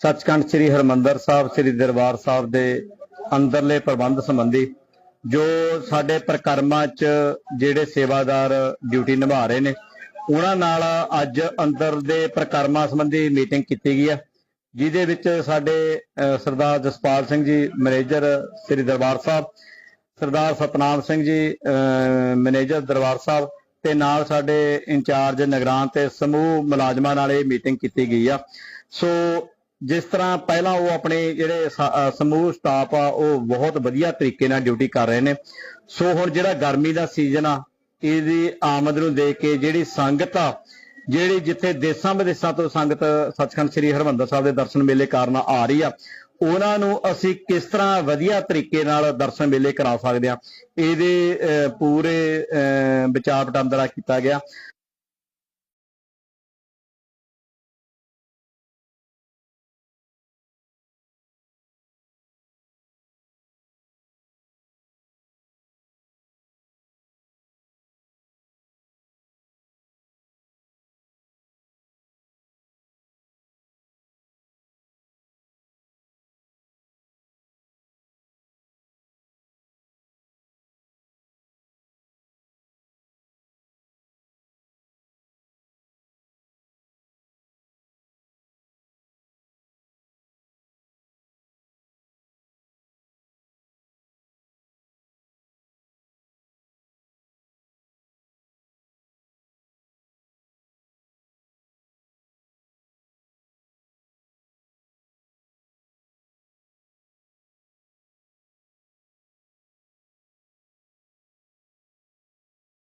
ਸੱਚਖੰਡ ਸ੍ਰੀ ਹਰਮੰਦਰ ਸਾਹਿਬ ਸ੍ਰੀ ਦਰਬਾਰ ਸਾਹਿਬ ਦੇ ਅੰਦਰਲੇ ਪ੍ਰਬੰਧ ਸੰਬੰਧੀ ਜੋ ਸਾਡੇ ਪ੍ਰਕਰਮਾਂ 'ਚ ਜਿਹੜੇ ਸੇਵਾਦਾਰ ਡਿਊਟੀ ਨਿਭਾ ਰਹੇ ਨੇ ਉਹਨਾਂ ਨਾਲ ਅੱਜ ਅੰਦਰ ਦੇ ਪ੍ਰਕਰਮਾਂ ਸੰਬੰਧੀ ਮੀਟਿੰਗ ਕੀਤੀ ਗਈ ਹੈ ਜਿਹਦੇ ਵਿੱਚ ਸਾਡੇ ਸਰਦਾਰ ਜਸਪਾਲ ਸਿੰਘ ਜੀ ਮੈਨੇਜਰ ਸ੍ਰੀ ਦਰਬਾਰ ਸਾਹਿਬ ਸਰਦਾਰ ਸਤਨਾਮ ਸਿੰਘ ਜੀ ਅਹ, ਮੈਨੇਜਰ ਦਰਬਾਰ ਸਾਹਿਬ ਤੇ ਨਾਲ ਸਾਡੇ ਇੰਚਾਰਜ ਨਿਗਰਾਨ ਤੇ ਸਮੂਹ ਮੁਲਾਜ਼ਮਾਂ ਨਾਲ ਇਹ ਮੀਟਿੰਗ ਕੀਤੀ ਗਈ ਆ। ਸੋ ਜਿਸ ਤਰ੍ਹਾਂ ਪਹਿਲਾਂ ਉਹ ਆਪਣੇ ਜਿਹੜੇ ਸਮੂਹ ਸਟਾਫ ਆ ਉਹ ਬਹੁਤ ਵਧੀਆ ਤਰੀਕੇ ਨਾਲ ਡਿਊਟੀ ਕਰ ਰਹੇ ਨੇ। ਸੋ ਹੁਣ ਜਿਹੜਾ ਗਰਮੀ ਦਾ ਸੀਜ਼ਨ ਆ ਇਹਦੀ ਆਮਦ ਨੂੰ ਦੇਖ ਕੇ ਜਿਹੜੀ ਸੰਗਤ ਆ ਜਿਹੜੀ ਜਿੱਥੇ ਦੇਸਾਂ ਵਿਦੇਸਾਂ ਤੋਂ ਸੰਗਤ ਸੱਚਖੰਡ ਸ੍ਰੀ ਹਰਮੰਦਰ ਸਾਹਿਬ ਦੇ ਦਰਸ਼ਨ ਮੇਲੇ ਕਾਰਨ ਆ ਰਹੀ ਆ ਉਹਨਾਂ ਨੂੰ ਅਸੀਂ ਕਿਸ ਤਰ੍ਹਾਂ ਵਧੀਆ ਤਰੀਕੇ ਨਾਲ ਦਰਸ਼ਨ ਮੇਲੇ ਕਰਾ ਸਕਦੇ ਆ? ਇਹਦੇ ਅਹ, ਪੂਰੇ ਅਹ, ਵਿਚਾਰ ਵਟਾਂਦਰਾ ਕੀਤਾ ਗਿਆ।